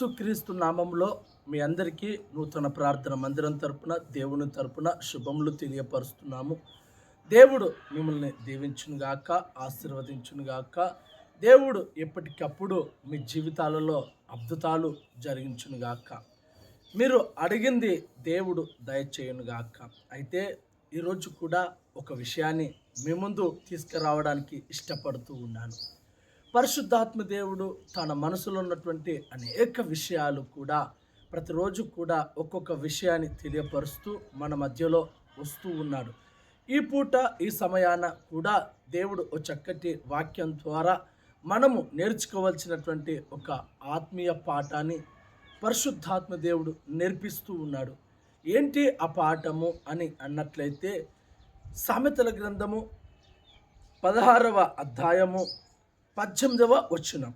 యేసుక్రీస్తు నామంలో మీ అందరికీ నూతన ప్రార్థన మందిరం తరపున దేవుని తరపున శుభములు తెలియపరుస్తున్నాము. దేవుడు మిమ్మల్ని దీవించునుగాక ఆశీర్వదించునుగాక దేవుడు ఎప్పటికప్పుడు మీ జీవితాలలో అద్భుతాలు జరిగించునుగాక. మీరు అడిగింది దేవుడు దయచేయునుగాక. అయితే ఈరోజు కూడా ఒక విషయాన్ని మీ ముందు తీసుకురావడానికి ఇష్టపడుతూ ఉన్నాను. పరిశుద్ధాత్మ దేవుడు తన మనసులో ఉన్నటువంటి అనేక విషయాలు కూడా ప్రతిరోజు కూడా ఒక్కొక్క విషయాన్ని తెలియపరుస్తూ మన మధ్యలో వస్తూ ఉన్నాడు. ఈ పూట ఈ సమయాన కూడా దేవుడు ఓ చక్కటి వాక్యం ద్వారా మనము నేర్చుకోవాల్సినటువంటి ఒక ఆత్మీయ పాఠాన్ని పరిశుద్ధాత్మ దేవుడు నేర్పిస్తూ ఉన్నాడు. ఏంటి ఆ పాఠము అని అన్నట్లయితే సామెతల గ్రంథము పదహారవ అధ్యాయము పద్దెనిమిదవ వచనం.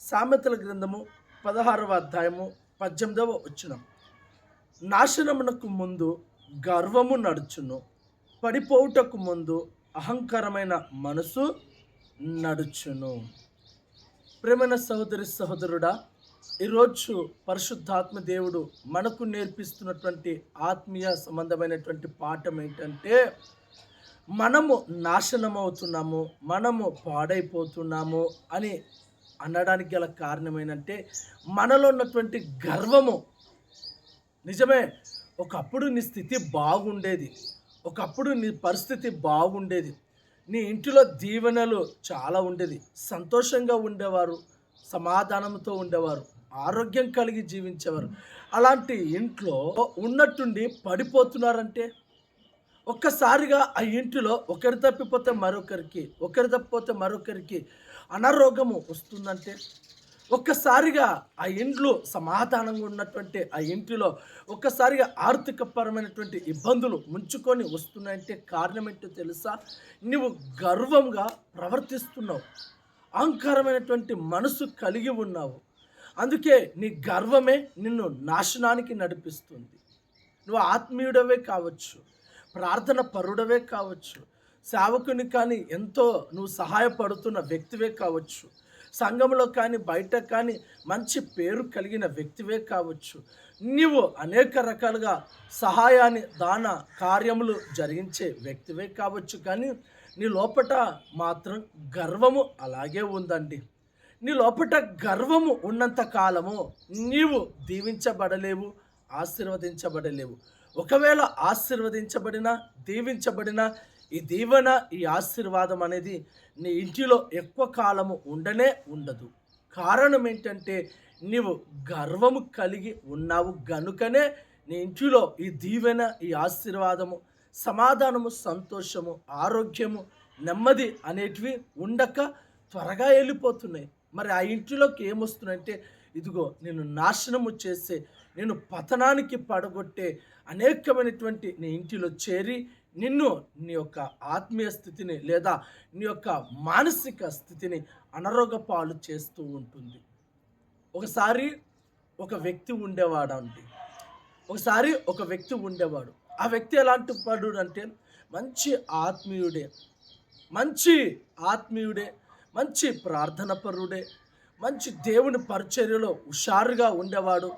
సామెతల గ్రంథము పదహారవ అధ్యాయము పద్దెనిమిదవ వచనం. నాశనమునకు ముందు గర్వము నడుచును పడిపోవుటకు ముందు అహంకారమైన మనసు నడుచును. ప్రేమైన సహోదరి సహోదరుడా ఈరోజు పరిశుద్ధాత్మ దేవుడు మనకు నేర్పిస్తున్నటువంటి ఆత్మీయ సంబంధమైనటువంటి పాఠం ఏంటంటే మనము నాశనం అవుతున్నాము మనము పాడైపోతున్నాము అని అనడానికి గల కారణం ఏంటంటే మనలో ఉన్నటువంటి గర్వము. నిజమే ఒకప్పుడు నీ స్థితి బాగుండేది. ఒకప్పుడు నీ పరిస్థితి బాగుండేది. నీ ఇంటిలో దీవెనలు చాలా ఉండేది. సంతోషంగా ఉండేవారు సమాధానంతో ఉండేవారు ఆరోగ్యం కలిగి జీవించేవారు. అలాంటి ఇంట్లో ఉన్నట్టుండి పడిపోతున్నారంటే ఒక్కసారిగా ఆ ఇంటిలో ఒకరి తప్పిపోతే మరొకరికి ఒకరి తప్పిపోతే మరొకరికి అనారోగ్యము వస్తుందంటే ఒక్కసారిగా ఆ ఇంట్లో సమాధానంగా ఉన్నటువంటి ఆ ఇంటిలో ఒక్కసారిగా ఆర్థికపరమైనటువంటి ఇబ్బందులు ముంచుకొని వస్తున్నాయంటే కారణం ఏంటో తెలుసా? నువ్వు గర్వంగా ప్రవర్తిస్తున్నావు. అహంకారమైనటువంటి మనసు కలిగి ఉన్నావు. అందుకే నీ గర్వమే నిన్ను నాశనానికి నడిపిస్తుంది. నువ్వు ఆత్మీయుడవే కావచ్చు. ప్రార్థన పరుడవే కావచ్చు. సేవకుని కానీ ఎంతో నువ్వు సహాయపడుతున్న వ్యక్తివే కావచ్చు. సంఘంలో కానీ బయట కానీ మంచి పేరు కలిగిన వ్యక్తివే కావచ్చు. నీవు అనేక రకాలుగా సహాయాన్ని దాన కార్యములు జరిగించే వ్యక్తివే కావచ్చు. కానీ నీ లోపట మాత్రం గర్వము అలాగే ఉందండి. నీ లోపట గర్వము ఉన్నంత కాలము నీవు దీవించబడలేవు ఆశీర్వదించబడలేవు. ఒకవేళ ఆశీర్వదించబడిన దీవించబడిన ఈ దీవెన ఈ ఆశీర్వాదం అనేది నీ ఇంటిలో ఎక్కువ కాలము ఉండనే ఉండదు. కారణం ఏంటంటే నీవు గర్వము కలిగి ఉన్నావు గనుకనే నీ ఇంటిలో ఈ దీవెన ఈ ఆశీర్వాదము సమాధానము సంతోషము ఆరోగ్యము నెమ్మది అనేటివి ఉండక త్వరగా వెళ్ళిపోతున్నాయి. మరి ఆ ఇంటిలోకి ఏమొస్తున్నాయంటే ఇదిగో నేను నాశనము చేసే నేను పతనానికి పడగొట్టే అనేకమైనటువంటి నీ ఇంటిలో చేరి నిన్ను నీ యొక్క ఆత్మీయ స్థితిని లేదా నీ యొక్క మానసిక స్థితిని అనారోగ్యపాలు చేస్తూ ఉంటుంది. ఒకసారి ఒక వ్యక్తి ఉండేవాడు అండి. ఒకసారి ఒక వ్యక్తి ఉండేవాడు. ఆ వ్యక్తి ఎలాంటి వాడు అంటే మంచి ఆత్మీయుడే మంచి ఆత్మీయుడే మంచి ప్రార్థన పరుడే మంచి దేవుని పరిచర్యలో హుషారుగా ఉండేవాడు.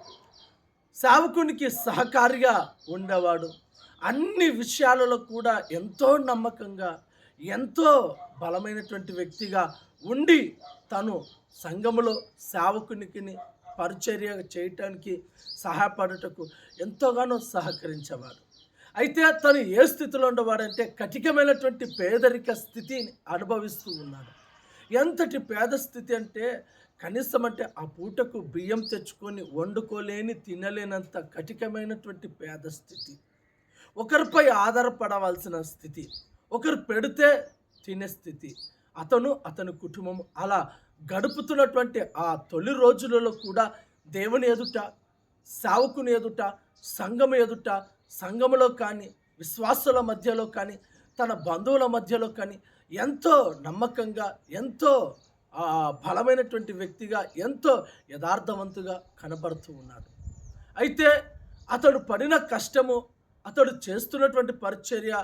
సేవకునికి సహకారిగా ఉండేవాడు. అన్ని విషయాలలో కూడా ఎంతో నమ్మకంగా ఎంతో బలమైనటువంటి వ్యక్తిగా ఉండి తను సంఘములో సేవకునికి పరిచర్య చేయటానికి సహాయపడటకు ఎంతోగానో సహకరించేవాడు. అయితే తను ఏ స్థితిలో ఉండేవాడంటే కఠికమైనటువంటి పేదరిక స్థితిని అనుభవిస్తూ ఉన్నాడు. ఎంతటి పేద స్థితి అంటే కనీసం అంటే ఆ పూటకు బియ్యం తెచ్చుకొని వండుకోలేని తినలేనంత కఠికమైనటువంటి పేద స్థితి. ఒకరిపై ఆధారపడవలసిన స్థితి. ఒకరు పెడితే తినే స్థితి. అతను అతని కుటుంబం అలా గడుపుతున్నటువంటి ఆ తొలి రోజులలో కూడా దేవుని ఎదుట సేవకుని ఎదుట సంఘం ఎదుట సంఘములో కానీ విశ్వాసుల మధ్యలో కానీ తన బంధువుల మధ్యలో కానీ ఎంతో నమ్మకంగా ఎంతో బలమైనటువంటి వ్యక్తిగా ఎంతో యథార్థవంతుగా కనబడుతూ ఉన్నాడు. అయితే అతడు పడిన కష్టము అతడు చేస్తున్నటువంటి పరిచర్య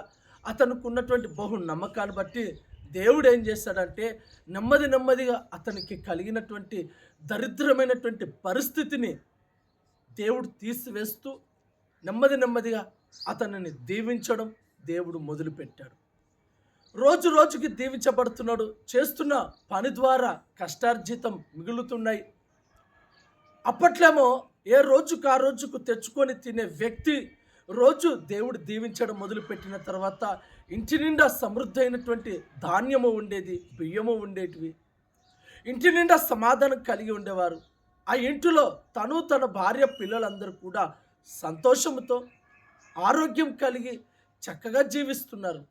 అతనికి ఉన్నటువంటి బహు నమ్మకాన్ని బట్టి దేవుడు ఏం చేస్తాడంటే నెమ్మది నెమ్మదిగా అతనికి కలిగినటువంటి దరిద్రమైనటువంటి పరిస్థితిని దేవుడు తీసివేస్తూ నెమ్మది నెమ్మదిగా అతనిని దీవించడం దేవుడు మొదలుపెట్టాడు. రోజు రోజుకి దీవించబడుతున్నాడు. చేస్తున్న పని ద్వారా కష్టార్జితం మిగులుతున్నాయి. అప్పట్లేమో ఏ రోజుకు ఆ రోజుకు తెచ్చుకొని తినే వ్యక్తి రోజు దేవుడు దీవించడం మొదలుపెట్టిన తర్వాత ఇంటి నిండా సమృద్ధి అయినటువంటి ధాన్యము ఉండేది బియ్యము ఉండేటివి. ఇంటి నిండా సమాధానం కలిగి ఉండేవారు. ఆ ఇంటిలో తను తన భార్య పిల్లలందరూ కూడా సంతోషంతో ఆరోగ్యం కలిగి చక్కగా జీవిస్తున్నారు.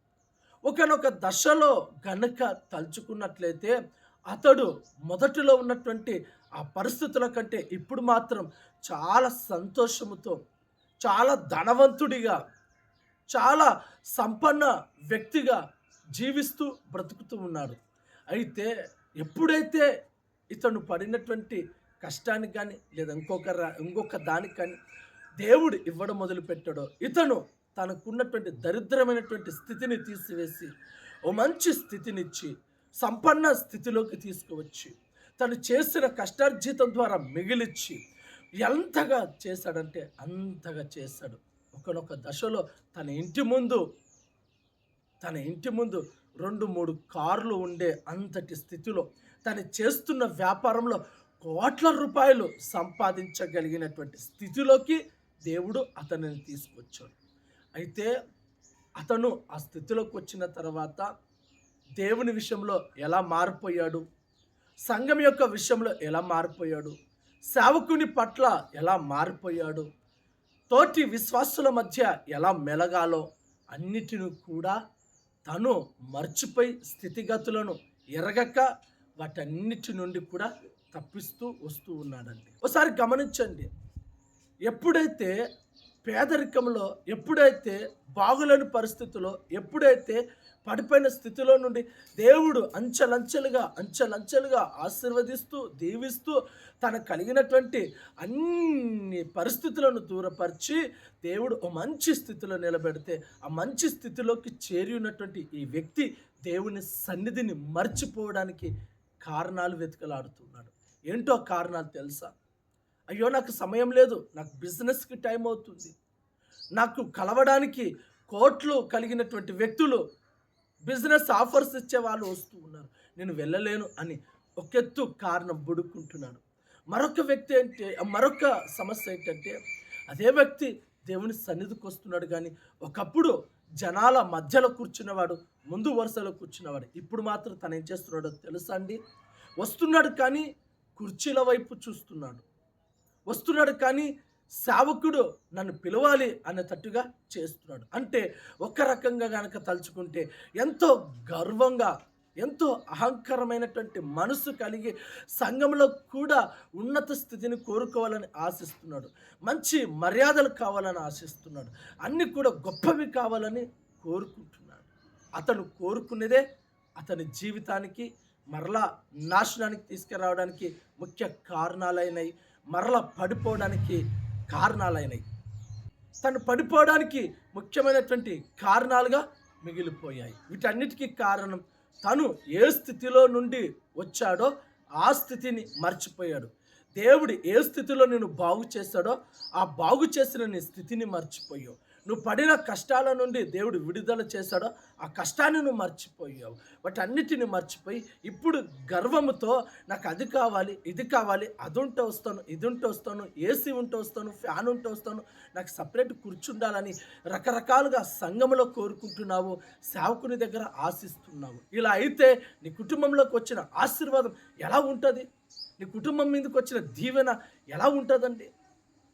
ఒకనొక దశలో గనుక తలుచుకున్నట్లయితే అతడు మొదటిలో ఉన్నటువంటి ఆ పరిస్థితుల కంటే ఇప్పుడు మాత్రం చాలా సంతోషముతో చాలా ధనవంతుడిగా చాలా సంపన్న వ్యక్తిగా జీవిస్తూ బ్రతుకుతూ ఉన్నాడు. అయితే ఎప్పుడైతే ఇతను పడినటువంటి కష్టానికి కానీ లేదా ఇంకొక రా- ఇంకొక దానికి కానీ దేవుడు ఇవ్వడం మొదలుపెట్టాడో ఇతను తనకున్నటువంటి దరిద్రమైనటువంటి స్థితిని తీసివేసి ఓ మంచి స్థితినిచ్చి సంపన్న స్థితిలోకి తీసుకువచ్చి తను చేసిన కష్టార్జితం ద్వారా మిగిలిచ్చి ఎంతగా చేశాడంటే అంతగా చేశాడు. ఒకనొక దశలో తన ఇంటి ముందు తన ఇంటి ముందు రెండు మూడు కార్లు ఉండే అంతటి స్థితిలో తను చేస్తున్న వ్యాపారంలో కోట్ల రూపాయలు సంపాదించగలిగినటువంటి స్థితిలోకి దేవుడు అతనిని తీసుకొచ్చాడు. అయితే అతను ఆ స్థితిలోకి వచ్చిన తర్వాత దేవుని విషయంలో ఎలా మారిపోయాడు? సంఘం యొక్క విషయంలో ఎలా మారిపోయాడు? సేవకుని పట్ల ఎలా మారిపోయాడు? తోటి విశ్వాసుల మధ్య ఎలా మెలగాలో అన్నిటిని కూడా తను మర్చిపోయి స్థితిగతులను ఎరగక వాటన్నిటి నుండి కూడా తప్పిస్తూ వస్తూ ఉన్నాడండి. ఒకసారి గమనించండి. ఎప్పుడైతే పేదరికంలో ఎప్పుడైతే బాగులేని పరిస్థితిలో ఎప్పుడైతే పడిపోయిన స్థితిలో నుండి దేవుడు అంచెలంచెలుగా అంచెలంచెలుగా ఆశీర్వదిస్తూ దీవిస్తూ తన కలిగినటువంటి అన్ని పరిస్థితులను దూరపరిచి దేవుడు ఒక మంచి స్థితిలో నిలబెడితే ఆ మంచి స్థితిలోకి చేరి ఉన్నటువంటి ఈ వ్యక్తి దేవుని సన్నిధిని మర్చిపోవడానికి కారణాలు వెతుకలాడుతున్నాడు. ఏంటో కారణాలు తెలుసా? అయ్యో నాకు సమయం లేదు. నాకు బిజినెస్కి టైం అవుతుంది. నాకు కలవడానికి కోట్లు కలిగినటువంటి వ్యక్తులు బిజినెస్ ఆఫర్స్ ఇచ్చే వాళ్ళు వస్తూ ఉన్నారు. నేను వెళ్ళలేను అని ఒకెత్తు కారణం బుడుకుంటున్నాడు మరొక వ్యక్తి అంటే మరొక సమస్య ఏంటంటే అదే వ్యక్తి దేవుని సన్నిధికి వస్తున్నాడు కానీ ఒకప్పుడు జనాల మధ్యలో కూర్చున్నవాడు ముందు వరుసలో కూర్చున్నవాడు. ఇప్పుడు మాత్రం తను ఏం చేస్తున్నాడో తెలుసా అండి? వస్తున్నాడు కానీ కుర్చీల వైపు చూస్తున్నాడు. వస్తున్నాడు కానీ సేవకుడు నన్ను పిలవాలి అనేటట్టుగా చేస్తున్నాడు. అంటే ఒక రకంగా కనుక తలుచుకుంటే ఎంతో గర్వంగా ఎంతో అహంకరమైనటువంటి మనసు కలిగి సంఘంలో కూడా ఉన్నత స్థితిని కోరుకోవాలని ఆశిస్తున్నాడు. మంచి మర్యాదలు కావాలని ఆశిస్తున్నాడు. అన్నీ కూడా గొప్పవి కావాలని కోరుకుంటున్నాడు. అతను కోరుకునేదే అతని జీవితానికి మరలా నాశనానికి తీసుకురావడానికి ముఖ్య కారణాలైనవి మరల పడిపోవడానికి కారణాలైనవి తను పడిపోవడానికి ముఖ్యమైనటువంటి కారణాలుగా మిగిలిపోయాయి. వీటన్నిటికీ కారణం తను ఏ స్థితిలో నుండి వచ్చాడో ఆ స్థితిని మర్చిపోయాడు. దేవుడు ఏ స్థితిలో నేను బాగు చేశాడో ఆ బాగు చేసిన నీ స్థితిని మర్చిపోయావు. నువ్వు పడిన కష్టాల నుండి దేవుడు విడుదల చేశాడో ఆ కష్టాన్ని నువ్వు మర్చిపోయావు. వాటన్నిటిని మర్చిపోయి ఇప్పుడు గర్వముతో నాకు అది కావాలి ఇది కావాలి అది ఉంటే వస్తాను ఇది ఉంటే వస్తాను ఏసీ ఉంటే వస్తాను ఫ్యాన్ ఉంటే వస్తాను నాకు సపరేట్ కూర్చుండాలని రకరకాలుగా సంఘంలో కోరుకుంటున్నావు సేవకుని దగ్గర ఆశిస్తున్నావు. ఇలా అయితే నీ కుటుంబంలోకి వచ్చిన ఆశీర్వాదం ఎలా ఉంటుంది? నీ కుటుంబం మీదకి వచ్చిన దీవెన ఎలా ఉంటుందండి?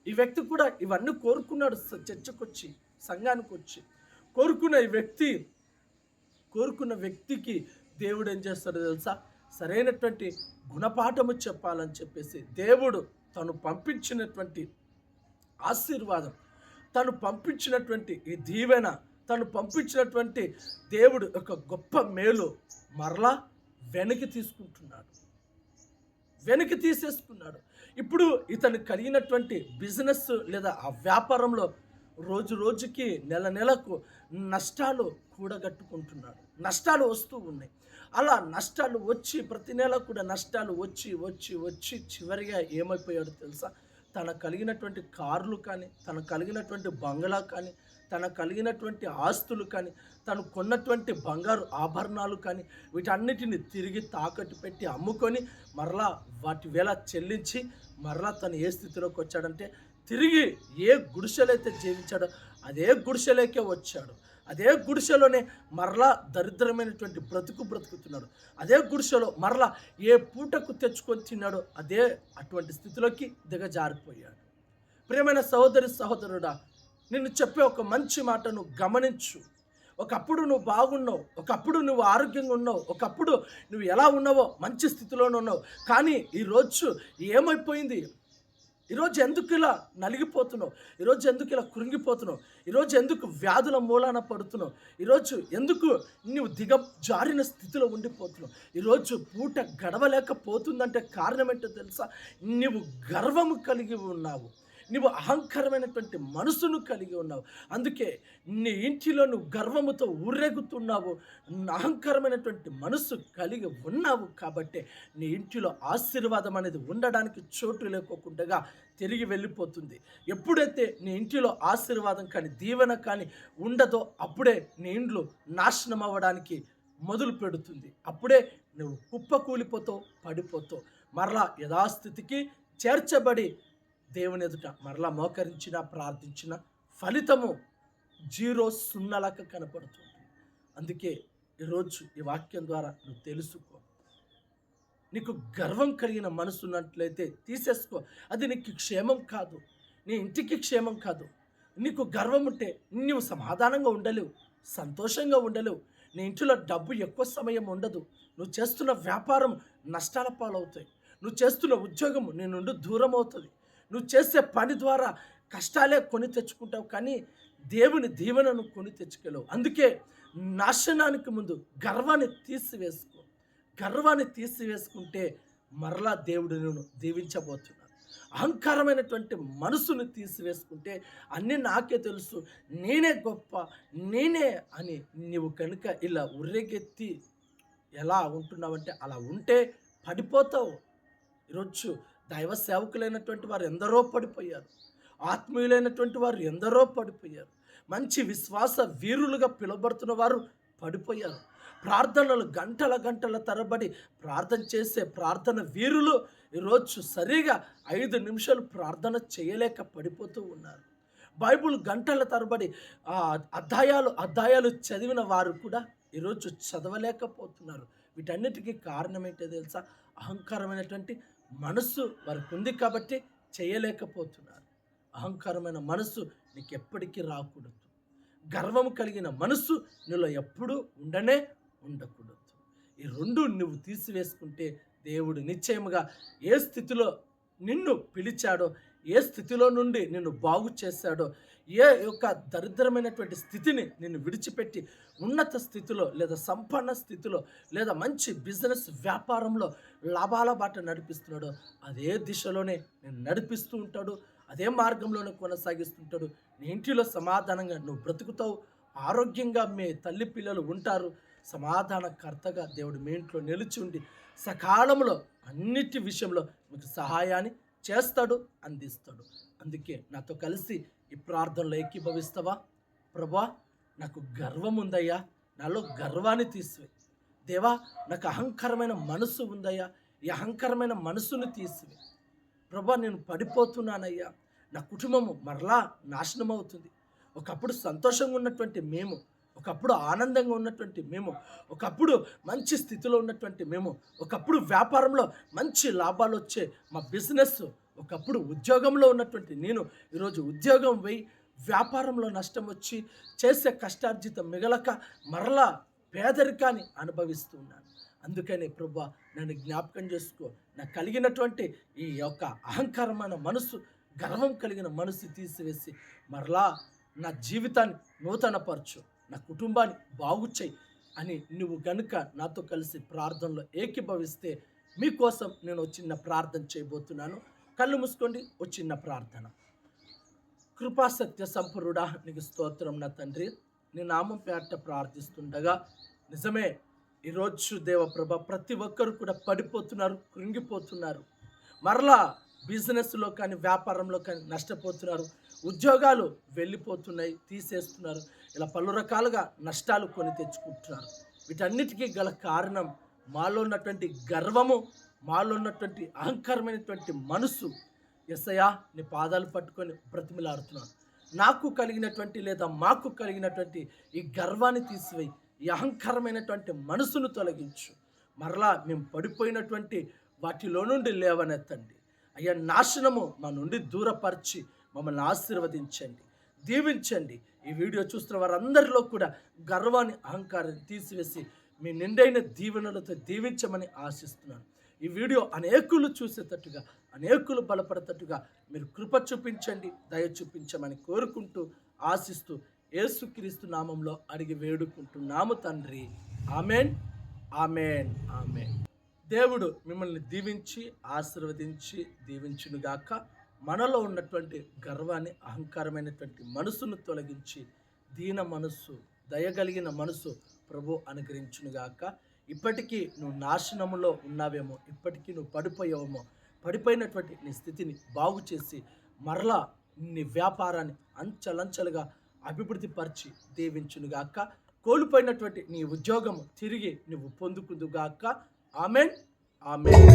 ఈ వ్యక్తి కూడా ఇవన్నీ కోరుకున్నాడు చర్చకు వచ్చి సంఘానికి వచ్చి కోరుకున్న ఈ వ్యక్తి కోరుకున్న వ్యక్తికి దేవుడు ఏం చేస్తాడో తెలుసా? సరైనటువంటి గుణపాఠము చెప్పాలని చెప్పేసి దేవుడు తను పంపించినటువంటి ఆశీర్వాదం తను పంపించినటువంటి ఈ దీవెన తను పంపించినటువంటి దేవుడు ఒక గొప్ప మేలు మరలా వెనక్కి తీసుకుంటున్నాడు. వెనక్కి తీసేసుకున్నాడు. ఇప్పుడు ఇతను కలిగినటువంటి బిజినెస్ లేదా ఆ వ్యాపారంలో రోజు రోజుకి నెల నెలకు నష్టాలు కూడగట్టుకుంటున్నాడు. నష్టాలు వస్తూ ఉన్నాయి. అలా నష్టాలు వచ్చి ప్రతి నెల కూడా నష్టాలు వచ్చి వచ్చి వచ్చి చివరిగా ఏమైపోయాడో తెలుసా? తన కలిగినటువంటి కార్లు కానీ తన కలిగినటువంటి బంగ్లా కానీ తన కలిగినటువంటి ఆస్తులు కానీ తను కొన్నటువంటి బంగారు ఆభరణాలు కానీ వీటన్నిటిని తిరిగి తాకట్టు పెట్టి అమ్ముకొని మరలా వాటి వేళ చెల్లించి మరలా తను ఏ స్థితిలోకి వచ్చాడంటే తిరిగి ఏ గుడిసెలైతే జీవించాడో అదే గుడిసెలోకే వచ్చాడు. అదే గుడిసెలోనే మరలా దరిద్రమైనటువంటి బ్రతుకు బ్రతుకుతున్నాడు. అదే గుడిసెలో మరలా ఏ పూటకు తెచ్చుకొని తిన్నాడో అదే అటువంటి స్థితిలోకి దిగజారిపోయాడు. ప్రియమైన సహోదరి సహోదరుడా నిన్ను చెప్పే ఒక మంచి మాటను గమనించు. ఒకప్పుడు నువ్వు బాగున్నావు ఒకప్పుడు నువ్వు ఆరోగ్యంగా ఉన్నావు ఒకప్పుడు నువ్వు ఎలా ఉన్నావో మంచి స్థితిలోనే ఉన్నావు. కానీ ఈరోజు ఏమైపోయింది? ఈరోజు ఎందుకు ఇలా నలిగిపోతున్నావు? ఈరోజు ఎందుకు ఇలా కృంగిపోతున్నావు ఈరోజు ఎందుకు వ్యాధుల మూలాన పడుతున్నావు? ఈరోజు ఎందుకు నువ్వు దిగ జారిన స్థితిలో ఉండిపోతున్నావు? ఈరోజు పూట గడవలేకపోతుందంటే కారణం ఏంటో తెలుసా? నువ్వు గర్వము కలిగి ఉన్నావు. నువ్వు అహంకరమైనటువంటి మనసును కలిగి ఉన్నావు. అందుకే నీ ఇంటిలో నువ్వు గర్వముతో ఊరేగుతున్నావు. అహంకరమైనటువంటి మనసు కలిగి ఉన్నావు కాబట్టి నీ ఇంటిలో ఆశీర్వాదం అనేది ఉండడానికి చోటు లేకోకుండా తిరిగి వెళ్ళిపోతుంది. ఎప్పుడైతే నీ ఇంటిలో ఆశీర్వాదం కానీ దీవెన కానీ ఉండదో అప్పుడే నీ ఇండ్లు నాశనం అవ్వడానికి మొదలు పెడుతుంది. అప్పుడే నువ్వు కుప్పకూలిపోతావు పడిపోతావు మరలా యథాస్థితికి చేర్చబడి దేవుని ఎదుట మరలా మోకరించిన ప్రార్థించిన ఫలితము జీరో సున్నలక కనపడుతుంది. అందుకే ఈరోజు ఈ వాక్యం ద్వారా నువ్వు తెలుసుకో. నీకు గర్వం కలిగిన మనసు ఉన్నట్లయితే తీసేసుకో. అది నీకు క్షేమం కాదు. నీ ఇంటికి క్షేమం కాదు. నీకు గర్వం ఉంటే నువ్వు సమాధానంగా ఉండలేవు సంతోషంగా ఉండలేవు. నీ ఇంటిలో డబ్బు ఎక్కువ సమయం ఉండదు. నువ్వు చేస్తున్న వ్యాపారం నష్టాల పాలవుతాయి. నువ్వు చేస్తున్న ఉద్యోగం నీ నుండి దూరం అవుతుంది నువ్వు చేసే పని ద్వారా కష్టాలే కొని తెచ్చుకుంటావు కానీ దేవుని దీవెనను కొని తెచ్చుకోలేవు అందుకే నాశనానికి ముందు గర్వాన్ని తీసివేసుకో. గర్వాన్ని తీసివేసుకుంటే మరలా దేవుడు నేను దీవించబోతున్నాను అహంకారమైనటువంటి మనసును తీసివేసుకుంటే అన్నీ నాకే తెలుసు నేనే గొప్ప నేనే అని నీవు కనుక ఇలా ఉర్రెగెత్తి ఎలా ఉంటున్నావంటే అలా ఉంటే పడిపోతావు. ఈరోజు దైవ సేవకులైనటువంటి వారు ఎందరో పడిపోయారు. ఆత్మీయులైనటువంటి వారు ఎందరో పడిపోయారు. మంచి విశ్వాస వీరులుగా పిలువబడుతున్న వారు పడిపోయారు. ప్రార్థనలు గంటల గంటల తరబడి ప్రార్థన చేసే ప్రార్థన వీరులు ఈరోజు సరిగా ఐదు నిమిషాలు ప్రార్థన చేయలేక పడిపోతూ ఉన్నారు. బైబుల్ గంటల తరబడి ఆ అధ్యాయాలు అధ్యాయాలు చదివిన వారు కూడా ఈరోజు చదవలేకపోతున్నారు. వీటన్నిటికీ కారణం ఏంటో తెలుసా? అహంకారమైనటువంటి మనస్సు వారికి ఉంది కాబట్టి చేయలేకపోతున్నారు. అహంకారమైన మనస్సు నీకు ఎప్పటికీ రాకూడదు. గర్వం కలిగిన మనస్సు నీలో ఎప్పుడూ ఉండనే ఉండకూడదు. ఈ రెండు నువ్వు తీసివేసుకుంటే దేవుడు నిశ్చయముగా ఏ స్థితిలో నిన్ను పిలిచాడో ఏ స్థితిలో నుండి నిన్ను బాగు చేశాడో ఏ యొక్క దరిద్రమైనటువంటి స్థితిని నేను విడిచిపెట్టి ఉన్నత స్థితిలో లేదా సంపన్న స్థితిలో లేదా మంచి బిజినెస్ వ్యాపారంలో లాభాల బాట నడిపిస్తున్నాడో అదే దిశలోనే నేను నడిపిస్తూ ఉంటాడు. అదే మార్గంలోనే కొనసాగిస్తుంటాడు. నీ ఇంటిలో సమాధానంగా నువ్వు బ్రతుకుతావు. ఆరోగ్యంగా మీ తల్లి పిల్లలు ఉంటారు. సమాధానకర్తగా దేవుడు మీ ఇంట్లో నిలిచి ఉండి సకాలంలో అన్నిటి విషయంలో మీకు సహాయాన్ని చేస్తాడు అందిస్తాడు. అందుకే నాతో కలిసి ఈ ప్రార్థనలో ఏకీభవిస్తావా? ప్రభా నాకు గర్వం ఉందయ్యా నాలో గర్వాన్ని తీసివే. దేవా నాకు అహంకరమైన మనసు ఉందయ్యా. ఈ అహంకరమైన మనసును తీసివే. ప్రభా నేను పడిపోతున్నానయ్యా. నా కుటుంబము మరలా నాశనం అవుతుంది ఒకప్పుడు సంతోషంగా ఉన్నటువంటి మేము ఒకప్పుడు ఆనందంగా ఉన్నటువంటి మేము ఒకప్పుడు మంచి స్థితిలో ఉన్నటువంటి మేము ఒకప్పుడు వ్యాపారంలో మంచి లాభాలు వచ్చే మా బిజినెస్ ఒకప్పుడు ఉద్యోగంలో ఉన్నటువంటి నేను ఈరోజు ఉద్యోగం పోయి వ్యాపారంలో నష్టం వచ్చి చేసే కష్టార్జితం మిగలక మరలా పేదరికాన్ని అనుభవిస్తూ ఉన్నాను. అందుకని ప్రభా నన్ను జ్ఞాపకం చేసుకో. నాకు కలిగినటువంటి ఈ యొక్క అహంకారమైన మనసు గర్వం కలిగిన మనసు తీసివేసి మరలా నా జీవితాన్ని నూతనపరచు. నా కుటుంబాన్ని బాగు చేయి అని నువ్వు గనుక నాతో కలిసి ప్రార్థనలో ఏకీభవిస్తే మీకోసం నేను చిన్న ప్రార్థన చేయబోతున్నాను. కళ్ళు మూసుకోండి ఓ చిన్న ప్రార్థన. కృపా సత్య సంపరుడా నీకు స్తోత్రం నా తండ్రి. నీ నామం పేట ప్రార్థిస్తుండగా నిజమే ఈరోజు దేవప్రభ ప్రతి ఒక్కరు కూడా పడిపోతున్నారు కృంగిపోతున్నారు. మరలా బిజినెస్లో కానీ వ్యాపారంలో కానీ నష్టపోతున్నారు. ఉద్యోగాలు వెళ్ళిపోతున్నాయి తీసేస్తున్నారు. ఇలా పలు రకాలుగా నష్టాలు కొని తెచ్చుకుంటున్నారు. వీటన్నిటికీ గల కారణం మాలో ఉన్నటువంటి గర్వము మాలో ఉన్నటువంటి అహంకారమైనటువంటి మనసు. ఎస్సయా నీ పాదాలు పట్టుకొని బ్రతిమిలాడుతున్నాను. నాకు కలిగినటువంటి లేదా మాకు కలిగినటువంటి ఈ గర్వాన్ని తీసివేయి. ఈ అహంకారమైనటువంటి మనసును తొలగించు. మరలా మేము పడిపోయినటువంటి వాటిలో నుండి లేవనెత్తండి. అయ్యా నాశనము మా నుండి దూరపరిచి మమ్మల్ని ఆశీర్వదించండి దీవించండి. ఈ వీడియో చూస్తున్న వారందరిలో కూడా గర్వాన్ని అహంకారాన్ని తీసివేసి మీ నిండైన దీవెనలతో దీవించమని ఆశిస్తున్నాను. ఈ వీడియో అనేకులు చూసేటట్టుగా అనేకులు బలపడేటట్టుగా మీరు కృప చూపించండి దయ చూపించమని కోరుకుంటూ ఆశిస్తూ ఏసుక్రీస్తు నామంలో అడిగి వేడుకుంటున్నాము తండ్రి. ఆమెన్. ఆమెన్. ఆమెన్. దేవుడు మిమ్మల్ని దీవించి ఆశీర్వదించి దీవించునుగాక. మనలో ఉన్నటువంటి గర్వాన్ని అహంకారమైనటువంటి మనసును తొలగించి దీన మనస్సు దయగలిగిన మనసు ప్రభు అనుగ్రహించునుగాక. ఇప్పటికీ నువ్వు నాశనములో ఉన్నావేమో ఇప్పటికీ నువ్వు పడిపోయావేమో పడిపోయినటువంటి నీ స్థితిని బాగు చేసి మరలా నీ వ్యాపారాన్ని అంచలంచలుగా అభివృద్ధిపరిచి దీవించును దీవించునుగాక. కోల్పోయినటువంటి నీ ఉద్యోగం తిరిగి నువ్వు పొందుకుందుగాక. Amen amen